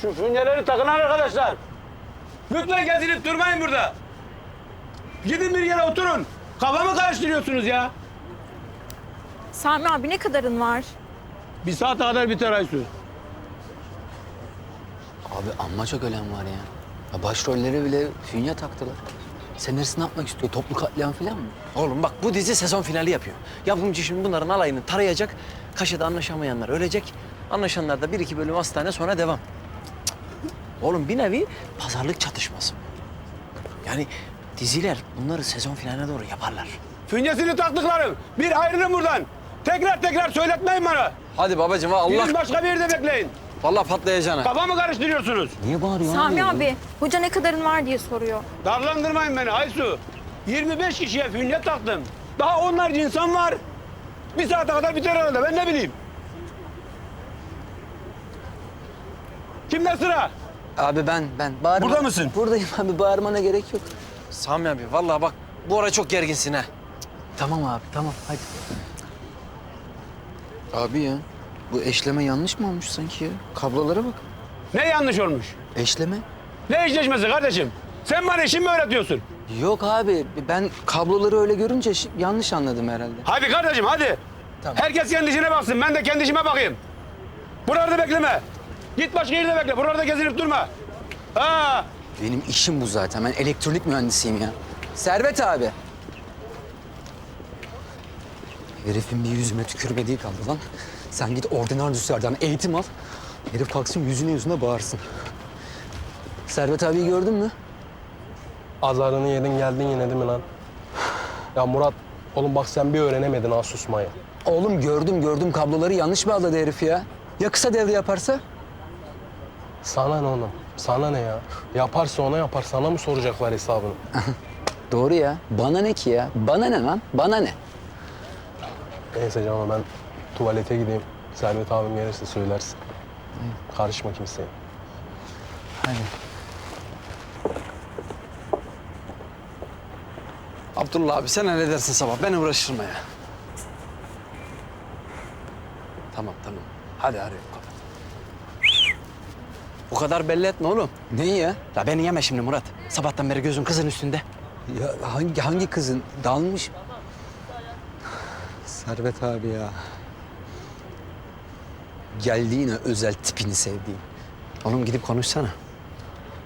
Şu fünyeleri takın arkadaşlar. Lütfen gezinip durmayın burada. Gidin bir yere oturun. Kafamı karıştırıyorsunuz ya. Sami abi ne kadarın var? Bir saate kadar biter Aysu. Abi amma çok ölen var ya. ya başrolleri bile fünye taktılar. Senarist ne yapmak istiyor? Toplu katliam falan mı? Oğlum bak bu dizi sezon finali yapıyor. Yapımcı şimdi bunların alayını tarayacak. Kaşede anlaşamayanlar ölecek. Anlaşanlar da bir iki bölüm hastane sonra devam. Oğlum bir nevi pazarlık çatışması. Yani diziler bunları sezon finaline doğru yaparlar. Fünyesini taktıklarım. Bir ayrılın buradan. Tekrar tekrar söyletmeyin bana. Hadi babacığım Allah Gidin başka bir yerde bekleyin. vallahi patlayacağına. Kafamı karıştırıyorsunuz. Niye bağırıyor Sami abi hoca ne kadarın var diye soruyor. Darlandırmayın beni Aysu. 25 kişiye fünye taktım. Daha onlarca insan var. Bir saate kadar biter herhalde ben ne bileyim. Kimde sıra? Abi ben, ben. Bağırma. Burada mısın? Buradayım abi. Bağırmana gerek yok. Sami abi vallahi bak bu ara çok gerginsin ha. Tamam abi, tamam. Hadi. Abi ya, bu eşleme yanlış mı olmuş sanki ya? Kablolara bak. Ne yanlış olmuş? Eşleme? Ne eşleşmesi kardeşim? Sen bana işimi mi öğretiyorsun? Yok abi, ben kabloları öyle görünce yanlış anladım herhalde. Hadi kardeşim hadi. Tamam. Herkes kendi işine baksın. Ben de kendi işime bakayım. Buralarda bekleme. Git başka yerde bekle. Buralarda gezinip durma. Ha. Benim işim bu zaten. Ben elektronik mühendisiyim ya. Servet abi. Herifin bir yüzüme tükürmediği kaldı lan. Sen git ordinardüslerden eğitim al. Herif kalksın yüzüne yüzüne bağırsın. Servet abiyi gördün mü? Azarını yedin geldin yine değil mi lan? Ya Murat, oğlum bak sen bir öğrenemedin ha susmayı. Oğlum gördüm gördüm kabloları yanlış bağladı herif ya. Ya kısa devre yaparsa? Sana ne oğlum? Sana ne ya? Yaparsa ona yapar, sana mı soracaklar hesabını? Doğru ya. Bana ne ki ya? Bana ne lan? Bana ne? Neyse canım ben tuvalete gideyim. Servet abim gelirse söylersin. Karışma kimseye. Hadi. Abdullah abi sen halledersin sabah. Ben uğraşırım ya. Tamam tamam. Hadi kapat. Bu kadar belli etme oğlum. Neyi ya? Ya beni yeme şimdi Murat. Sabahtan beri gözün kızın üstünde. Ya hangi hangi kızın dalmış? Servet abi ya. Geldi yine özel tipini sevdiğim. Oğlum gidip konuşsana.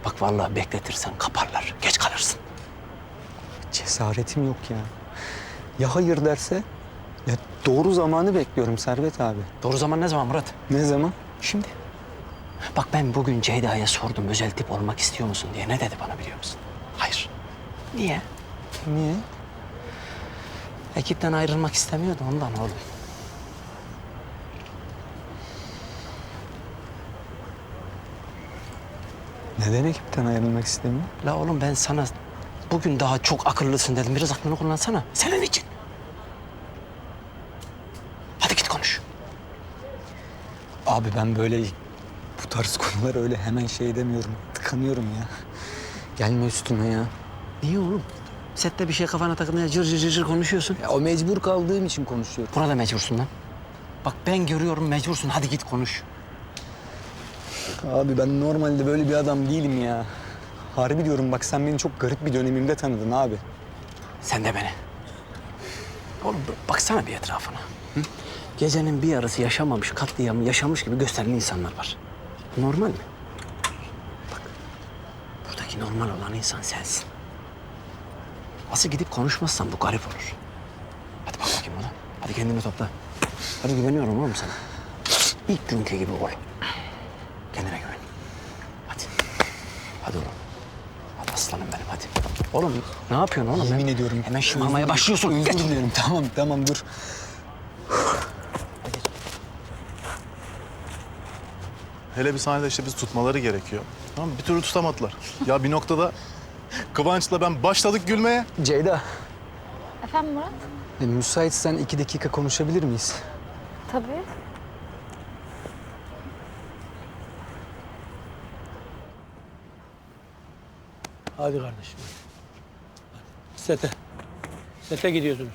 Bak vallahi bekletirsen kaparlar. Geç kalırsın. Cesaretim yok ya. Ya hayır derse? Ya doğru zamanı bekliyorum Servet abi. Doğru zaman ne zaman Murat? Ne zaman? Şimdi. Bak ben bugün Ceyda'ya sordum özel tip olmak istiyor musun diye. Ne dedi bana biliyor musun? Hayır. Niye? Niye? Ekipten ayrılmak istemiyordu ondan oğlum. Neden ekipten ayrılmak istemiyor? La oğlum ben sana bugün daha çok akıllısın dedim. Biraz aklını kullansana. Senin için. Hadi git konuş. Abi ben böyle bu tarz konular öyle hemen şey demiyorum. Tıkanıyorum ya. Gelme üstüme ya. Niye oğlum? Sette bir şey kafana takılınca cır cır cır cır konuşuyorsun. ya. O mecbur kaldığım için konuşuyorum. Buna da mecbursun lan. Bak ben görüyorum mecbursun. Hadi git konuş. Abi ben normalde böyle bir adam değilim ya. Harbi diyorum bak sen beni çok garip bir dönemimde tanıdın abi. Sen de beni. Oğlum baksana bir etrafına. Hı? Gecenin bir yarısı yaşamamış, katliamı yaşamış gibi gösteren insanlar var. Normal mi? Bak, buradaki normal olan insan sensin. Asıl gidip konuşmazsan bu garip olur. Hadi bak bakayım ona. Hadi kendini topla. Hadi güveniyorum oğlum sana. İlk günkü gibi ol. Kendine güven. Hadi. Hadi oğlum. Hadi aslanım benim hadi. Oğlum ne yapıyorsun oğlum? Yemin ediyorum. Hemen şımarmaya başlıyorsun. Özür dilerim. Tamam tamam dur. Hele bir sahnede işte biz tutmaları gerekiyor. Tamam mı? Bir türlü tutamadılar. Ya bir noktada Kıvanç'la ben başladık gülmeye. Ceyda, Efendim Murat? e, müsaitsen iki dakika konuşabilir miyiz? Tabii. Hadi kardeşim. Hadi. Sete. Sete gidiyorsunuz.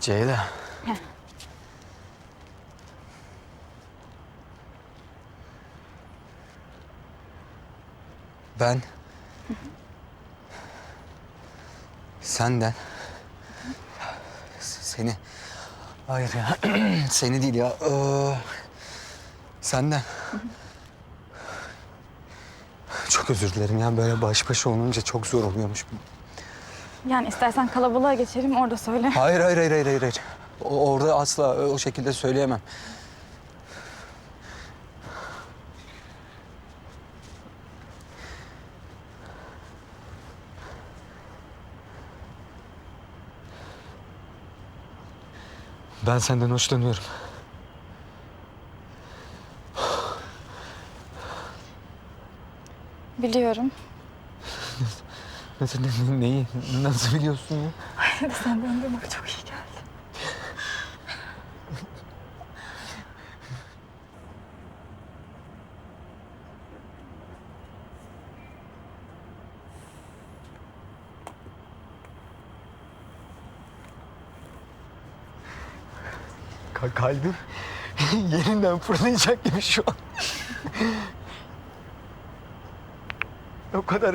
Ceyda. Ben senden seni hayır ya seni değil ya ee, senden çok özür dilerim ya böyle baş başa olunca çok zor oluyormuş. Yani istersen kalabalığa geçelim orada söyle. Hayır hayır hayır hayır hayır. hayır. O- orada asla o şekilde söyleyemem. Ben senden hoşlanıyorum. Biliyorum. Nasıl, ne- neyi, nasıl biliyorsun ya? Senden duymak çok iyi geldi. Ka- kalbim yerinden fırlayacak gibi şu an. o kadar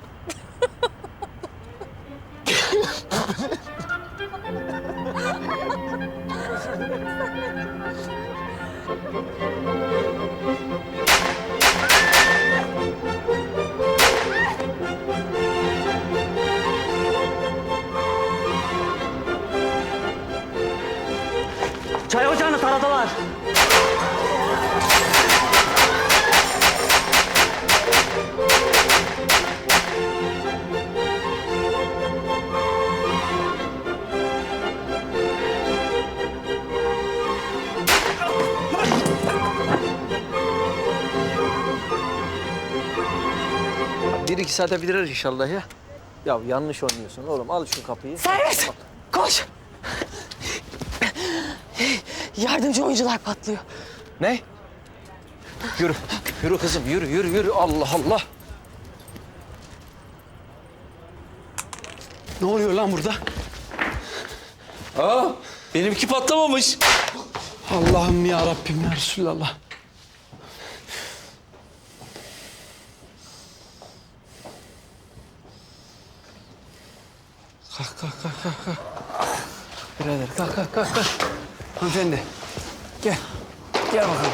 iki saate bitirir inşallah ya. Ya yanlış oynuyorsun oğlum. Al şu kapıyı. Servet koş. Yardımcı oyuncular patlıyor. Ne? Yürü. Yürü kızım yürü yürü yürü. Allah Allah. Ne oluyor lan burada? Aa benimki patlamamış. Allah'ım ya Rabbim ya Resulallah. Kalk kalk kalk kalk. Birader kalk kalk kalk. kalk. Hanımefendi gel. Gel bakalım.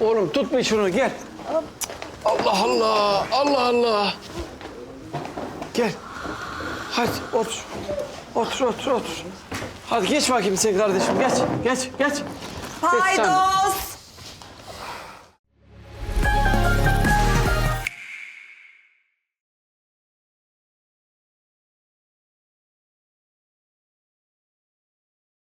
Oğlum tutma şunu gel. Allah Allah. Allah Allah. Gel. Hadi otur. Otur otur otur. Hadi geç bakayım sen kardeşim geç. Geç geç. Geç sen. Paydos.